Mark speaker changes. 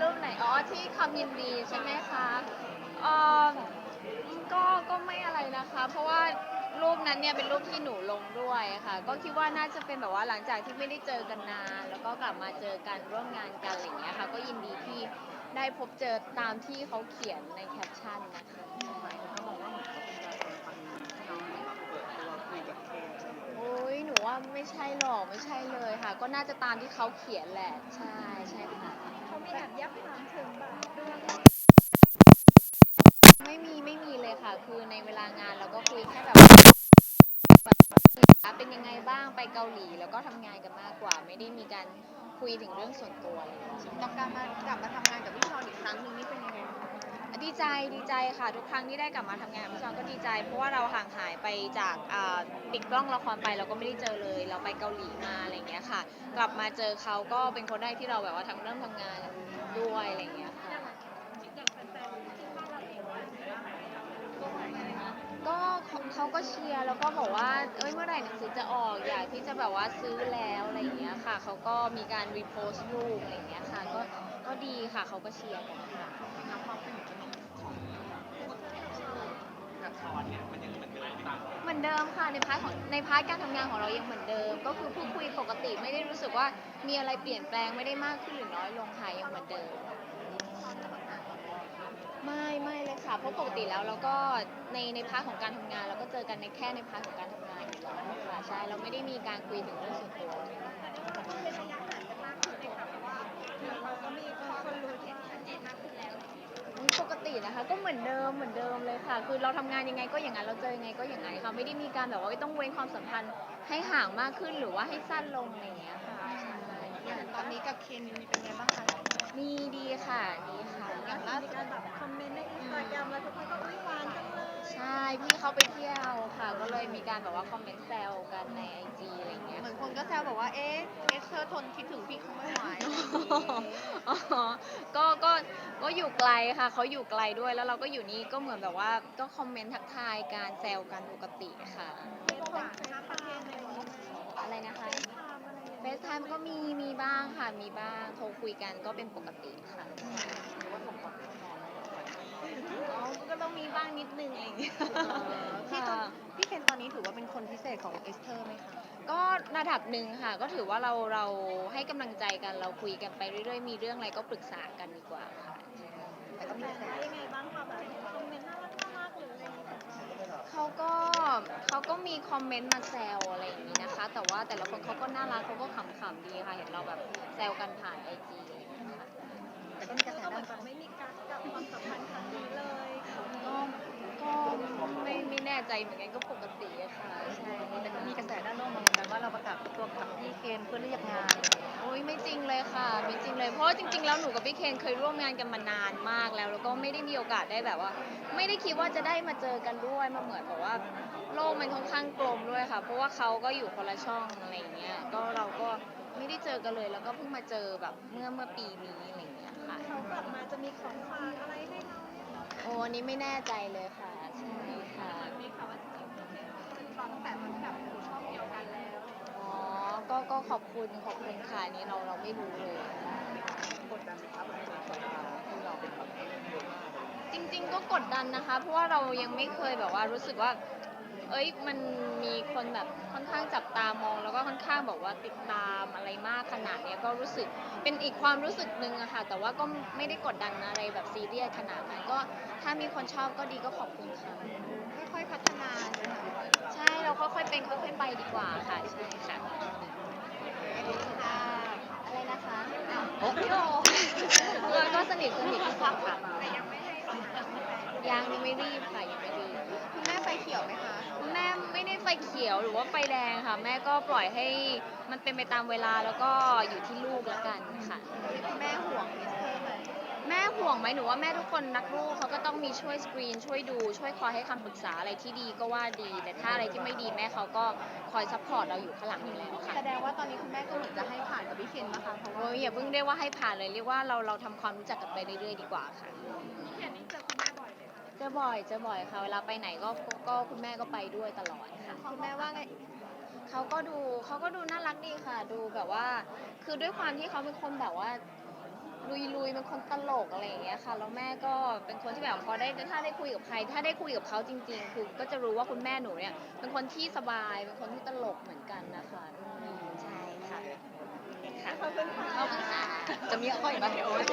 Speaker 1: รูปไหนอ๋อที่คำยินดีใช่ไหมคะเออก็ก็ไม่อะไรนะคะ เพราะว่ารูปนั้นเนี่ยเป็นรูปที่หนูลงด้วยค่ะ ก็คิดว่าน่าจะเป็นแบบว่าหลังจากที่ไม่ได้เจอกันนาน แล้วก็กลับมาเจอกันร่วมงานกันอะไรอย่างเงี้ยค่ะ ก็ยินดีที่ได้พบเจอตามที่เขาเขียนในแคปชั่นนะคะโอ้ยหนูว่าไม่ใช่หรอกไม่ใช่เลยค่ะ ก็น่าจะตามที่เขาเขียนแหละใช่ใช่ค่ะ
Speaker 2: เขามีแอบยับถามถึงแบบเรื่อง
Speaker 1: ไม่มีไม่มีเลยค่ะ คือในเวลางานเราก็คุยแค่แบบเป็นยังไงบ้างไปเกาหลี แล้วก็ทำงานกันมากกว่า ไม่ได้มีการคุยถึงเรื่องส่วนตัวเลย
Speaker 2: กับการมากลับมาทำงานกับพี่ชอนอีกครั้งหนึงนี่เป็นยังไงบ้าง
Speaker 1: ดีใจดีใจค่ะทุกครั้งที่ได้กลับมาทำงานกับพี่จอนก็ดีใจ เพราะว่าเราห่างหายไปจากอ่าปิดกล้องละครไปเราก็ไม่ได้เจอเลย เราไปเกาหลีมาอะไรอย่างเงี้ยค่ะ กลับมาเจอเขาก็เป็นคนแรกที่เราแบบว่าทำเริ่มทำงานด้วยอะไรอย่างเงี้ยค่ะ ก็เขาก็เชียร์แล้วก็บอกว่าเอ้ยเมื่อไหร่หนังสือจะออกอยากที่จะแบบว่าซื้อแล้วอะไรอย่างเงี้ยค่ะเขาก็มีการรีโพสต์รูปอะไรอย่างเงี้ยค่ะก็ก็ดีค่ะเขาก็เชียร์กันค่ะ
Speaker 3: นับความสนิทสนมของกับชอน เหมือนเดิมตาม
Speaker 1: เหมือนเดิมค่ะในพาร์ทของในพาร์ทการทำงานของเรายังเหมือนเดิม ก็คือพูดคุยปกติไม่ได้รู้สึกว่ามีอะไรเปลี่ยนแปลงไม่ได้มากขึ้นหรือน้อยลงค่ะยังเหมือนเดิม ไม่ไม่เลยค่ะเพราะปกติแล้วเราก็ในในพาร์ทของการทำงาน เราก็เจอกันในแค่ในพาร์ทของการทำงานอยู่แล้วค่ะใช่เราไม่ได้มีการคุยถึงเรื่องส่วนตัว
Speaker 2: เป็นระยะ มื
Speaker 1: อนเดิมเหมือนเดิมเลยค่ะ คือเราทำงานยังไงก็อย่างนั้น เราเจอยังไงก็อย่างนั้นค่ะ ไม่ได้มีการแบบว่าต้องเว้นความสัมพันธ์ให้ห่างมากขึ้นหรือว่าให้สั้นลงอะไรอย่างเงี้ยค่ะใช่
Speaker 2: อย่างตอนนี้กับเคนเป็นไงบ้างคะ
Speaker 1: มีดีค่ะ ดีค่ะ
Speaker 2: อย่างล่าสุดมีการแบบคอมเมนต์ในอินสตาแกรมแล้วทุกคนก็
Speaker 1: พี่เขาไปเที่ยวค่ะ ก็เลยมีการแบบว่าคอมเมนต์แซวกันในไอจีอะไรอย่างเงี้ย
Speaker 2: เหมือนคนก็แซวบอกว่า เอ๊ะเอสเธอร์ทนคิดถึงพี่เขาไม่ไหว
Speaker 1: อ๋อก็ก็ก็อยู่ไกลค่ะเขาอยู่ไกลด้วยแล้วเราก็อยู่นี่ก็เหมือนแบบว่าก็คอมเมนต์ทักทายการแซวกันปกติค่ะ
Speaker 2: เฟซหวานนะคะประเทศอะไรอย่างเงี้ย
Speaker 1: อะไรนะคะ
Speaker 2: เฟซไทม์อะไรอย่าง
Speaker 1: เฟ
Speaker 2: เงี้ย
Speaker 1: ซไทม์ก็มีมีบ้างค่ะมีบ้างโทรคุยกันก็เป็นปกติค่ะอ๋อก็ต้องมีบ้างนิดนึงอะไรอย่างเงี้ย
Speaker 2: พี่ตอน
Speaker 1: ค่ะ
Speaker 2: พี่เค นตอนนี้ถือว่าเป็นคนพิเศษของเอสเธอร์ไหมคะ
Speaker 1: ก็ระดับหนึ่งค่ะ ก็ถือว่าเราเราให้กำลังใจกันเราคุยกันไปเรื่อยๆ มีเรื่องอะไรก็ปรึกษากันดีกว่าค่ะ
Speaker 2: แต่ก็มีกระแสยังไงบ้างคะแบบคอมเมนต์น่ารักน่ารักหรืออะไรอย่างเงี้ย
Speaker 1: เขาก็เขาก็มีคอมเมนต์มาแซวอะไรอย่างนี้นะคะ แต่ว่าแต่ละคนเขาก็น่ารักเขาก็ขำๆดีค่ะ เห็นเราแบบแซวกันผ่านไอจีค่ะ
Speaker 2: แต่ก็มีกระแสด้านแบบไม่มีการกับความสัมพันธ์ครั้งนี้เลย
Speaker 1: ก็ก็ไม่ไม่แน่ ใจเหมือนกันก็ปกติอะค่ะใช่
Speaker 2: แต่ก็มีกระแสด้านโลกมาเหมือนกันว่าเราประกาศตัวกับพี่เคนเพื่อเรียกงาน
Speaker 1: โอ้ยไม่จริงเลยค่ะไม่จริงเลยเพราะว่าจริง ๆ แล้วหนูกับพี่เคนเคยร่วมงานกันมานานมากแล้ว แล้วก็ไม่ได้มีโอกาสได้แบบว่า ไม่ได้คิดว่าจะได้มาเจอกันด้วยมันเหมือนแบบว่า โลกมันค่อนข้างกลมด้วยค่ะ เพราะว่าเขาก็อยู่คนละช่องอะไรอย่างเงี้ยก็เราก็ไม่ได้เจอกันเลย แล้วก็เพิ่งมาเจอแบบเมื่อเมื่อปีนี้อะไรอย่างเงี้ยค่ะ
Speaker 2: เขากลับมาจะมีของฝากอะไรให้เราเนี่ย
Speaker 1: โอ้อันนี้ไม่แน่ใจเลยค่ะใช่ ก็ก็ขอบคุณขอบคุณค่ะอันนี้เราเราไม่รู้เลย
Speaker 3: กดดันไหมครับมันเป็นสัปดาห์ที่เราเป็นแบบเยอะมากเลย
Speaker 1: จริงๆก็กดดันนะคะ เพราะว่าเรายังไม่เคยแบบว่ารู้สึกว่า เอ้ยมันมีคนแบบค่อนข้างจับตามอง แล้วก็ค่อนข้างแบบว่าติดตามอะไรมากขนาดเนี้ยก็รู้สึกเป็นอีกความรู้สึกหนึ่งอะค่ะ แต่ว่าก็ไม่ได้กดดันอะไรแบบซีเรียสขนาดนั้นก็ถ้ามีคนชอบก็ดีก็ขอบคุณค่ะ
Speaker 2: ค่อยๆพัฒนาใช่ไหมคะ
Speaker 1: ใช่เราค่อยๆเป็นค่อยๆไปดีกว่าค่ะใช่ค่ะ
Speaker 2: ค่ะ
Speaker 1: อะไรนะคะ
Speaker 2: โอ้ พี่โอ
Speaker 1: เออก็สนิทสนิทที่ฟังค่ะ
Speaker 2: แต่ยังไม่ให้สัมภาษณ์แฟน
Speaker 1: ยังยังไม่รีบค่ะยังไม่รีบ
Speaker 2: คุณแม่ไฟเขียวไหมคะ
Speaker 1: แม่ไม่ได้ไฟเขียวหรือว่าไฟแดงค่ะ แม่ก็ปล่อยให้มันเป็นไปตามเวลาแล้วก็อยู่ที่ลูกแล้วกันค่ะ
Speaker 2: คุณแม่ห่วงเอสเธอร์ไหม
Speaker 1: แม่ห่วงไหมหนูว่าแม่ทุกคนรักลูกเขาก็ต้องมีช่วยสกรีน ช่วยดูช่วยคอยให้คำปรึกษาอะไรที่ดีก็ว่าดี แต่ถ้าอะไรที่ไม่ดีแม่เขาก็คอยซัพพอร์ตเราอยู่ข้างหลังอยู่แล้วค่ะ
Speaker 2: แสดงว่าตอนนี้คุณแม่ก็เหมือนจะให้ผ่านกับพี่เคนนะคะเพราะว่า
Speaker 1: โอ้ยอย่าเพิ่งเรียกว่าให้ผ่านเลยเรียกว่าเราเราทำความรู้จักกันไปเรื่อยๆดีกว่าค่ะ
Speaker 2: เคนนี่เจอคุณแม่บ่อยไหมคะ
Speaker 1: เจะบ่อยเจะบ่อยค่ะเวลาไปไหนก็ก็คุณแม่ก็ไปด้วยตลอดค่ะ
Speaker 2: คุณแม่ว่าไง
Speaker 1: เขาก็ดูเขาก็ดูน่ารักดีค่ะ ดูแบบว่า คือด้วยความที่เขาเป็นคนแบบว่า ลุยๆเป็นคนตลกอะไรอย่างเงี้ยค่ะแล้วแม่ก็เป็นคนที่แบบพอได้ถ้าได้คุยกับใคร ถ้าได้คุยกับเขาจริงๆคือก็จะรู้ว่าคุณแม่หนูเนี่ยเป็นคนที่สบายเป็นคนที่ตลกเหมือนกันนะคะอืมใช่ค่ะ
Speaker 2: ขอบคุณค่ะ
Speaker 1: ขอบคุณค่ะ
Speaker 3: จะมีอะไรบ้างเนี่ยโอ๊ย